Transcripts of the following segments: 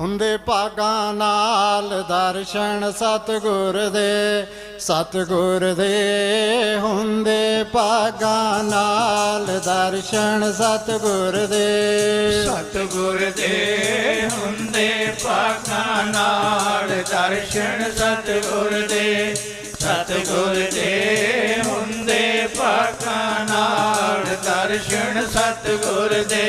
ਹੁੰਦੇ ਭਾਗਾਂ ਨਾਲ ਦਰਸ਼ਨ ਸਤਿਗੁਰ ਦੇ ਸਤਿਗੁਰ ਦੇ ਹੁੰਦੇ ਭਾਗਾਂ ਨਾਲ ਦਰਸ਼ਨ ਸਤਿਗੁਰ ਦੇ। ਸਤਿਗੁਰ ਦੇ ਹੁੰਦੇ ਪਾਕਾਂ ਨਾਲ ਦਰਸ਼ਨ ਸਤਿਗੁਰ ਦੇ ਸਤਿਗੁਰ ਦੇ ਹੁੰਦੇ ਪਾਕਾਂ ਨਾਲ ਦਰਸ਼ਨ ਸਤਿਗੁਰ ਦੇ।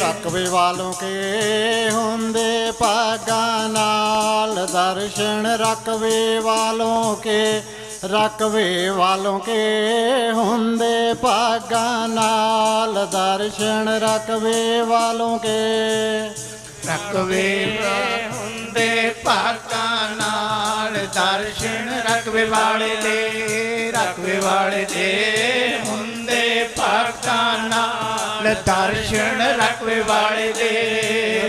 ਰਕਵੇ ਵਾਲੋਂ ਕੇ ਹੁੰਦੇ ਭਾਗਾਂ ਨਾਲ ਦਰਸ਼ਨ ਰਕਵੇ ਵਾਲੋਂ ਕੇ, ਰਕਵੇ ਵਾਲੋਂ ਕੇ ਹੁੰਦੇ ਭਾਗਾਂ ਨਾਲ ਦਰਸ਼ਨ ਰਕਵੇ ਵਾਲੋਂ ਕੇ। ਰਕਵੇ ਹੁੰਦੇ ਪਾਕਾਂ ਨਾਲ ਦਰਸ਼ਨ ਰਕਵੇ ਵਾਲੇ ਦੇ, ਰਕਵੇ ਵਾਲੇ ਦੇ ਦਰਸ਼ਨ ਰਕਵੇ ਵਾਲੇ ਦੇ।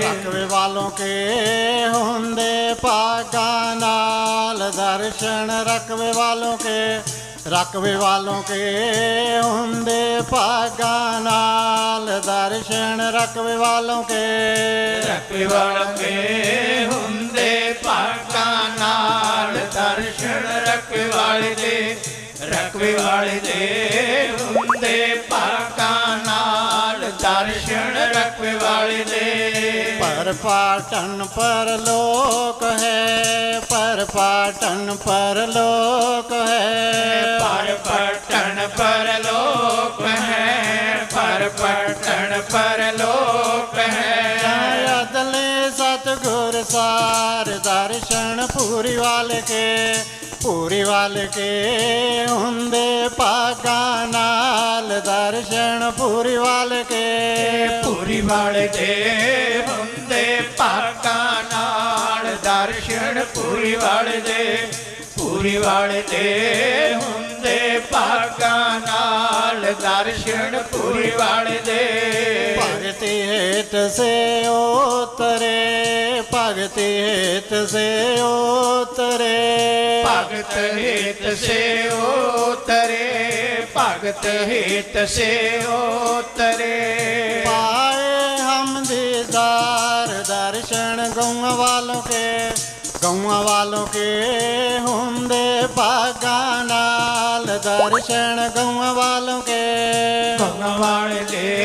ਰਕਵੇ ਵਾਲੋਂ ਕੇ ਹੁੰਦੇ ਭਾਗਾਂ ਨਾਲ। ਦਰਸ਼ਨ ਰਕਵੇ ਵਾਲੋਂ ਕੇ ਰਕਵੇ ਵਾਲੋਂ ਕੇ ਹੁੰਦੇ ਭਾਗਾਂ ਨਾਲ। ਦਰਸ਼ਨ ਰਕਵੇ ਵਾਲੋਂ ਕੇ। ਰਕਵੇ ਵਾਲੇ ਹੁੰਦੇ ਪਾਕਾਂ ਨਾਲ। ਦਰਸ਼ਨ ਰਕਵੇ ਵਾਲੇ ਦੇ ਰਕਵੇ ਵਾਲੇ ਦੇ ਹੁੰਦੇ ਪਾਕਾਂ ਨਾਲ ਦਰਸ਼ਨ ਰਕਵੇ ਵਾਲੇ ਦੇ ਪਰ ਪਾਟਨ ਪਰ ਲੋਕ ਹੈ ਪਰ ਪਾਟਨ ਪਰ ਲੋਕ ਹੈ। ਪਰ ਪਟਣ ਪਰਲੋਕ ਹੈ ਪਰ ਪਟਣ ਪਰਲੋਕ ਹੈ। ਅਦਲੇ ਸਤਗੁਰ ਸਾਰ ਦਰਸ਼ਨ ਪੂਰੀ ਵਾਲ ਕੇ ਪੂਰੀ ਵਾਲ ਕੇ ਹੁੰਦੇ ਭਾਗਾਂ ਨਾਲ ਦਰਸ਼ਨ ਪੂਰੀ ਵਾਲ ਕੇ। ਪੂਰੀ ਵਾਲੇ ਦੇ ਹੁੰਦੇ ਪਾਕਾਂ ਨਾਲ ਦਰਸ਼ਨ ਪੂਰੀ ਵਾਲੇ ਦੇ ਪੂਰੀ ਵਾਲੇ ਦੇ ਹੁੰਦੇ ਪਾਕਾਂ ਨਾਲ ਦਰਸ਼ਨ ਪੂਰੀ ਵਾਲੇ ਦੇ ਭਗਤੀ ਹੇਤ ਸੇ ਉਤਰੇ ਭਗਤੀ ਹੇਤ ਸੇ ਉਤਰੇ। ਭਗਤ ਹਿਤ ਸੇ ਉਤਰੇ ਭਗਤ ਹਿਤ ਸੇ ਉਤਰੇ ਪਾਏ ਹਮ ਦੀਦਾਰ ਦਰਸ਼ਨ ਗਊਆਂ ਵਾਲੋਂ ਕੇ ਗਊਆਂ ਵਾਲੋਂ ਕੇ ਹੁੰਦੇ ਭਾਗਾਂ ਨਾਲ। ਦਰਸ਼ਨ ਗਊਆਂ ਵਾਲੋਂ ਕੇ। ਗੰਗਾ ਵਾਲੇ ਦੇ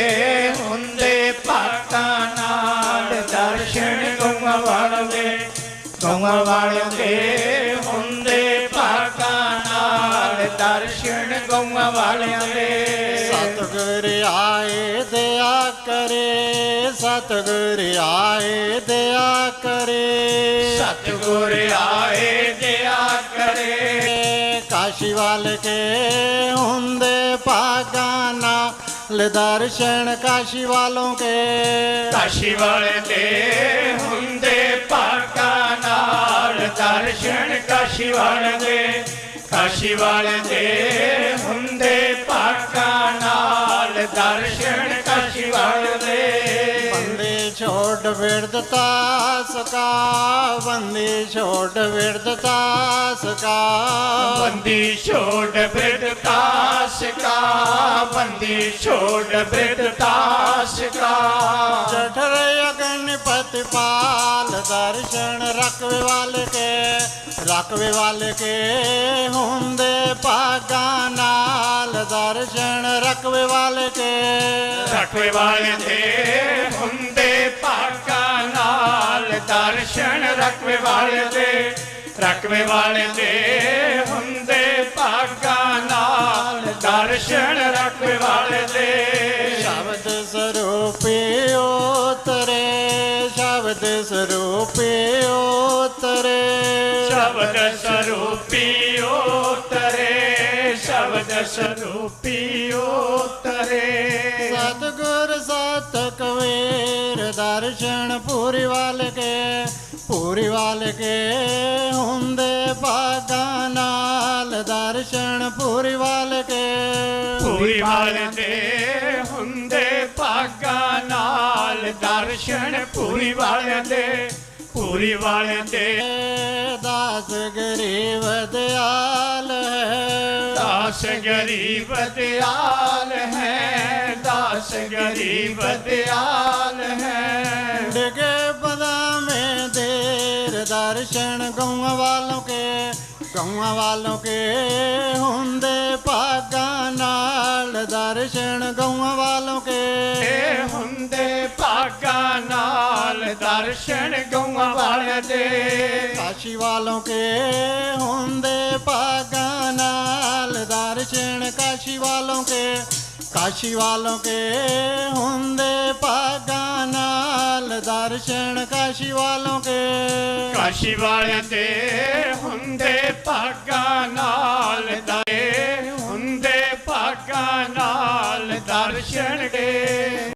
ਦਰਸ਼ਨ ਗੰਗਾ ਵਾਲਿਆਂ ਦੇ। ਸਤਿਗੁਰ ਆਏ ਦਇਆ ਕਰੇ। ਸਤਿਗੁਰ ਆਏ ਦਇਆ ਕਰੇ। ਸਤਿਗੁਰ ਆਏ ਦਿਆ ਕਰੇ। ਕਾਸ਼ੀ ਵਾਲ ਕੇ ਹੁੰਦੇ ਭਾਗਾਂ ਨਾਲ ਦਰਸ਼ਨ ਕਾਸ਼ੀ ਵਾਲੋਂ ਕੇ। ਕਾਸ਼ੀ ਵਾਲੇ ਦੇ ਹੁੰਦੇ ਪਾਕਾਂ ਨਾਲ ਦਰਸ਼ਨ ਕਾਸ਼ੀ ਵਾਲੇ ਦੇ ਕਾਸ਼ੀ ਵਾਲੇ ਦੇ ਹੁੰਦੇ ਪਾਕਾਂ ਨਾਲ ਦਰਸ਼ਨ ਵਿਰਦਤਾ ਸਕਾ ਬੰਦੀ ਛੋੜ ਵਿਰਦਤਾ ਸਕਾ ਬੰਦੀ ਛੋੜ ਬਿਰਧਤਾ ਸਿਕਾ ਬੰਦੀ ਛੋੜ ਬਿਰਧਤਾ ਸਿਕਾ ਜਠਰ ਅਗਨਪਤ ਪਾਲ ਦਰਸ਼ਨ ਰਕਵੇ ਵਾਲੇ ਕੇ ਰਕਵੇ ਵਾਲੇ ਕੇ ਹੁੰਦੇ ਭਾਗਾਂ ਨਾਲ ਦਰਸ਼ਨ ਰਕਵੇ ਵਾਲੇ ਕੇ। ਰਖਵੇ ਵਾਲੇ ਦੇ ਹੁੰਦੇ ਦਰਸ਼ਨ ਰਖਵੇ ਵਾਲੇ ਦੇ ਰਖਵੇ ਵਾਲੇ ਦੇ ਹੁੰਦੇ ਪਾਕਾਂ ਨਾਲ। ਦਰਸ਼ਨ ਰਖਵੇ ਵਾਲੇ ਦੇ ਸ਼ਬਦ ਸਰੂਪੇ ਉਤਰੇ ਸ਼ਬਦ ਸਰੂਪੇ ਉਤਰੇ। ਸ਼ਬਦ ਸਰੂਪੀ ਉਤਰੇ ਸ਼ਬਦ ਸਰੂਪੀ ਉਤਰੇ। ਸਤਗੁਰ ਸਤ ਕਵੀਰ ਦਰਸ਼ਨ ਪੂਰੀ ਵਾਲ ਪੂਰੀ ਵਾਲ ਕੇ ਹੁੰਦੇ ਭਾਗਾਂ ਨਾਲ ਦਰਸ਼ਨ ਪੂਰੀ ਵਾਲ ਕੇ ਪੂਰੀ ਵਾਲੇ ਦੇ ਹੁੰਦੇ ਭਾਗਾਂ ਨਾਲ ਦਰਸ਼ਨ ਪੂਰੀ ਵਾਲਿਆਂ ਦੇ ਪੂਰੀ ਵਾਲਿਆਂ ਦੇ ਦਾਸ ਗਰੀਬ ਦਿਆਲ ਹੈ। ਦਾਸ ਗਰੀਬ ਦਿਆਲ ਹੈ ਦਾਸ ਗਰੀਬ ਦਿਆਲ ਹੈ। ਦਰਸ਼ਨ ਗਊਆਂ ਵਾਲੋਂ ਕੇ ਗਊਆਂ ਵਾਲੋਂ ਕੇ ਹੁੰਦੇ ਭਾਗਾਂ ਨਾਲ। ਦਰਸ਼ਨ ਗਊਆਂ ਵਾਲੋਂ ਕੇ। ਹੁੰਦੇ ਭਾਗਾਂ ਨਾਲ ਦਰਸ਼ਨ ਗਊਆਂ ਵਾਲਿਆਂ ਦੇ। ਕਾਸ਼ੀ ਵਾਲੋਂ ਕੇ ਹੁੰਦੇ ਭਾਗਾਂ ਨਾਲ। ਦਰਸ਼ਨ ਕਾਸ਼ੀ ਵਾਲੋਂ ਕੇ ਕਾਸ਼ੀ ਵਾਲੋਂ ਕੇ ਹੁੰਦੇ ਭਾਗਾਂ ਨਾਲ। ਦਰਸ਼ਨ ਕਾਸ਼ੀ ਵਾਲੋਂ ਕੇ ਕਾਸ਼ੀ ਵਾਲਿਆਂ ਦੇ ਹੁੰਦੇ ਭਾਗਾਂ ਨਾਲ ਦੇ ਹੁੰਦੇ ਭਾਗਾਂ ਨਾਲ ਦਰਸ਼ਨ ਦੇ।